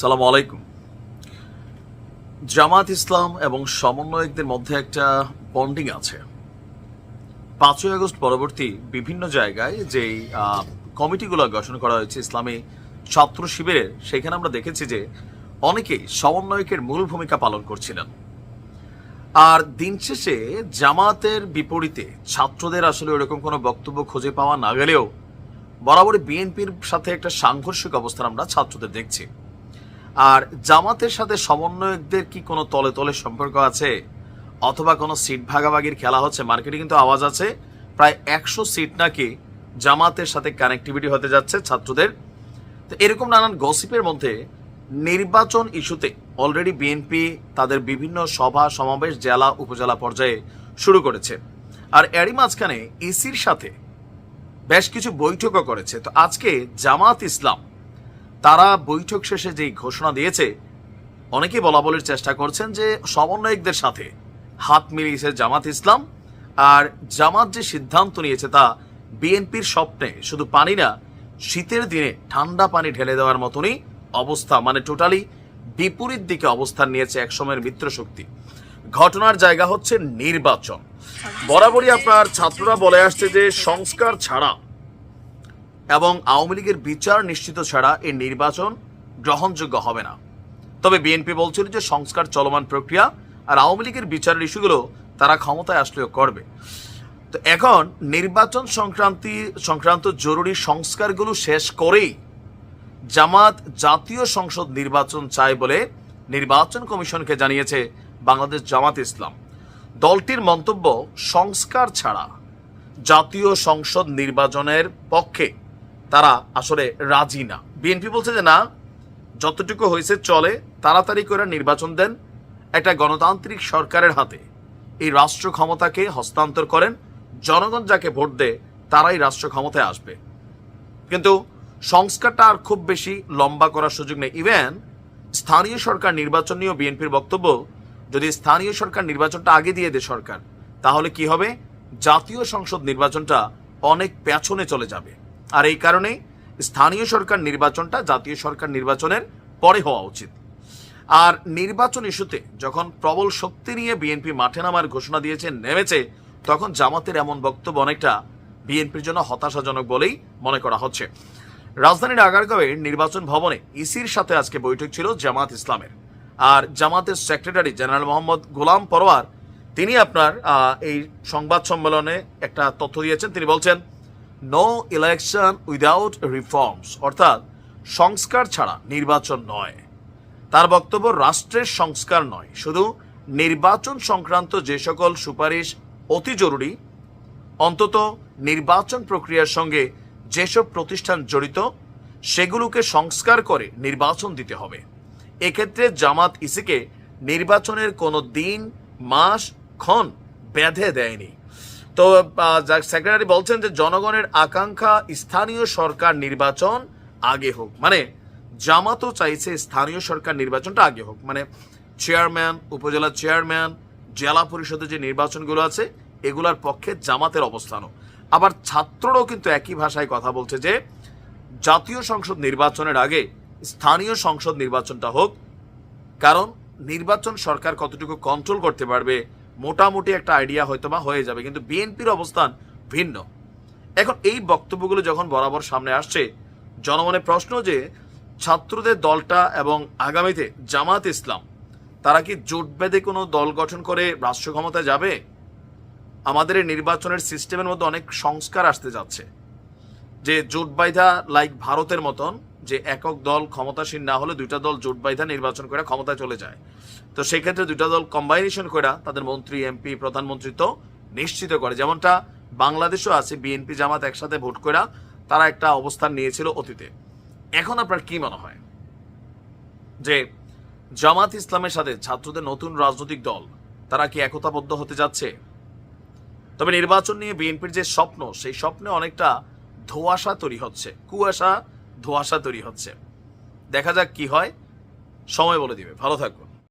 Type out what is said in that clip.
সালাম আলাইকুম। জামাত ইসলাম এবং সমন্বয়কদের মধ্যে একটা বন্ডিং আছে। পাঁচই আগস্ট পরবর্তী বিভিন্ন জায়গায় যেই কমিটিগুলো গঠন করা হয়েছে ইসলামী ছাত্র শিবিরের, সেখানে আমরা দেখেছি যে অনেকেই সমন্বয়কের মূল ভূমিকা পালন করছিলেন। আর দিন শেষে জামাতের বিপরীতে ছাত্রদের আসলে ওরকম কোনো বক্তব্য খুঁজে পাওয়া না গেলেও বরাবরই বিএনপির সাথে একটা সাংঘর্ষিক অবস্থান আমরা ছাত্রদের দেখছি। আর জামাতের সাথে সমন্বয়কদের কি কোনো তলে তলে সম্পর্ক আছে? অথবা কোনো সিট ভাগাভাগির খেলা হচ্ছে? মার্কেটে কিন্তু আওয়াজ আছে। প্রায় একশো সিট নাকি জামাতের সাথে কানেক্টিভিটি হতে যাচ্ছে ছাত্রদের। তো এরকম নানান গসিপের মধ্যে নির্বাচন ইস্যুতে অলরেডি বিএনপি তাদের বিভিন্ন সভা, সমাবেশ, জেলা, উপজেলা পর্যায়ে শুরু করেছে। আর এরই মাঝখানে ইসির সাথে বেশ কিছু বৈঠকও করেছে। তো আজকে জামাত ইসলাম তারা বৈঠক শেষে যেই ঘোষণা দিয়েছে, অনেকে বলা বলির চেষ্টা করছেন যে সমন্বয়কদের সাথে হাত মিলিয়েছে জামাত ইসলাম, আর জামাত যে সিদ্ধান্ত নিয়েছে তা বিএনপির স্বপ্নে শুধু পানি না, শীতের দিনে ঠান্ডা পানি ঢেলে দেওয়ার মতনই অবস্থা মানে টোটালি বিপরীত দিকে অবস্থান নিয়েছে একসময়ের মিত্র শক্তি। ঘটনার জায়গা হচ্ছে নির্বাচন। বরাবরই আপনার ছাত্ররা বলে আসছে যে সংস্কার ছাড়া এবং আওয়ামী লীগের বিচার নিশ্চিত ছাড়া এই নির্বাচন গ্রহণযোগ্য হবে না। তবে বিএনপি বলছিল যে সংস্কার চলমান প্রক্রিয়া আর আওয়ামী লীগের বিচারের ইস্যুগুলো তারা ক্ষমতায় আসলেও করবে। তো এখন নির্বাচন সংক্রান্তি, সংক্রান্ত জরুরি সংস্কারগুলো শেষ করেই জামাত জাতীয় সংসদ নির্বাচন চায় বলে নির্বাচন কমিশনকে জানিয়েছে বাংলাদেশ জামাত ইসলাম। দলটির মন্তব্য, সংস্কার ছাড়া জাতীয় সংসদ নির্বাচনের পক্ষে তারা আসলে রাজি না। বিএনপি বলছে যে না, যতটুকু হয়েছে চলে, তাড়াতাড়ি করে নির্বাচন দেন। একটা গণতান্ত্রিক সরকারের হাতে এই রাষ্ট্র ক্ষমতাকে হস্তান্তর করেন। জনগণ যাকে ভোট দেয়, তারাই রাষ্ট্র ক্ষমতায় আসবে। কিন্তু সংস্কারটা আর খুব বেশি লম্বা করার সুযোগ নেই। ইভেন স্থানীয় সরকার নির্বাচন নিয়েও বিএনপির বক্তব্য, যদি স্থানীয় সরকার নির্বাচনটা আগে দিয়ে দেয় সরকার, তাহলে কি হবে? জাতীয় সংসদ নির্বাচনটা অনেক পেছনে চলে যাবে। আর এই কারণে স্থানীয় সরকার নির্বাচনটা জাতীয় সরকার নির্বাচনের পরে হওয়া উচিত। আর নির্বাচন ইস্যুতে যখন প্রবল শক্তি নিয়ে বিএনপি মাঠে নামার ঘোষণা দিয়েছে, নেমেছে, তখন জামাতের এমন বক্তব্য অনেকটা বিএনপির জন্য হতাশাজনক বলেই মনে করা হচ্ছে। রাজধানীর আগারগাঁওয়ের নির্বাচন ভবনে ইসির সাথে আজকে বৈঠক ছিল জামাত ইসলামের। আর জামাতের সেক্রেটারি জেনারেল মোহাম্মদ গোলাম পরোয়ার, তিনি আপনার এই সংবাদ সম্মেলনে একটা তথ্য দিয়েছেন। তিনি বলছেন নো ইলেকশন উইদাউট রিফর্মস অর্থাৎ সংস্কার ছাড়া নির্বাচন নয়। তার বক্তব্য রাষ্ট্রের সংস্কার নয়, শুধু নির্বাচন সংক্রান্ত যে সকল সুপারিশ অতি জরুরি, অন্তত নির্বাচন প্রক্রিয়ার সঙ্গে যেসব প্রতিষ্ঠান জড়িত, সেগুলোকে সংস্কার করে নির্বাচন দিতে হবে। এক্ষেত্রে জামাত ইসিকে নির্বাচনের কোনো দিন, মাস, ক্ষণ বেঁধে দেয়নি। তো সেক্রেটারি বলছেন যে জনগণের আকাঙ্ক্ষা স্থানীয় সরকার নির্বাচন আগে হোক। মানে জামাতও চাইছে স্থানীয় সরকার নির্বাচনটা আগে হোক। মানে চেয়ারম্যান উপজেলা চেয়ারম্যান জেলা পরিষদের যে নির্বাচনগুলো আছে, এগুলার পক্ষে জামাতের অবস্থানও। আবার ছাত্ররাও কিন্তু একই ভাষায় কথা বলছে যে, জাতীয় সংসদ নির্বাচনের আগে স্থানীয় সংসদ নির্বাচনটা হোক। কারণ, নির্বাচন সরকার কতটুকু কন্ট্রোল করতে পারবে মোটামুটি একটা আইডিয়া হয়তো বা হয়ে যাবে, কিন্তু বিএনপির অবস্থান ভিন্ন। এখন এই বক্তব্যগুলো যখন বরাবর সামনে আসছে, জনমনে প্রশ্ন যে, ছাত্রদের দলটা এবং আগামীতে জামাত ইসলাম, তারা কি জোট বেঁধে কোনো দল গঠন করে রাষ্ট্র ক্ষমতায় যাবে? আমাদের এই নির্বাচনের সিস্টেমের মধ্যে অনেক সংস্কার আসতে যাচ্ছে। যে জোট বাইধা লাইক ভারতের মতন যে একক দল ক্ষমতাসীন না হলে দুইটা দল জোট বাইধা নির্বাচন করে ক্ষমতায় চলে যায়। তো সেক্ষেত্রে দুইটা দল কম্বাইনেশন করে তাদের মন্ত্রী এমপি প্রধানমন্ত্রী তো নিশ্চিত করে। যেমনটা বাংলাদেশও আছে বিএনপি জামাত একসাথে ভোট করে তারা একটা অবস্থান নিয়েছিল অতীতে। এখন আপনার কি মনে হয়? যে জামাত ইসলামের সাথে ছাত্রদের নতুন রাজনৈতিক দল, তারা কি একতাবদ্ধ হতে যাচ্ছে? তবে নির্বাচন নিয়ে বিএনপির যে স্বপ্ন, সেই স্বপ্নে অনেকটা ধোঁয়াশা তৈরি হচ্ছে, কুয়াশা ধোঁয়াশা তৈরি হচ্ছে। দেখা যাক কি হয়। সময় বলে দিবে। ভালো থাকুন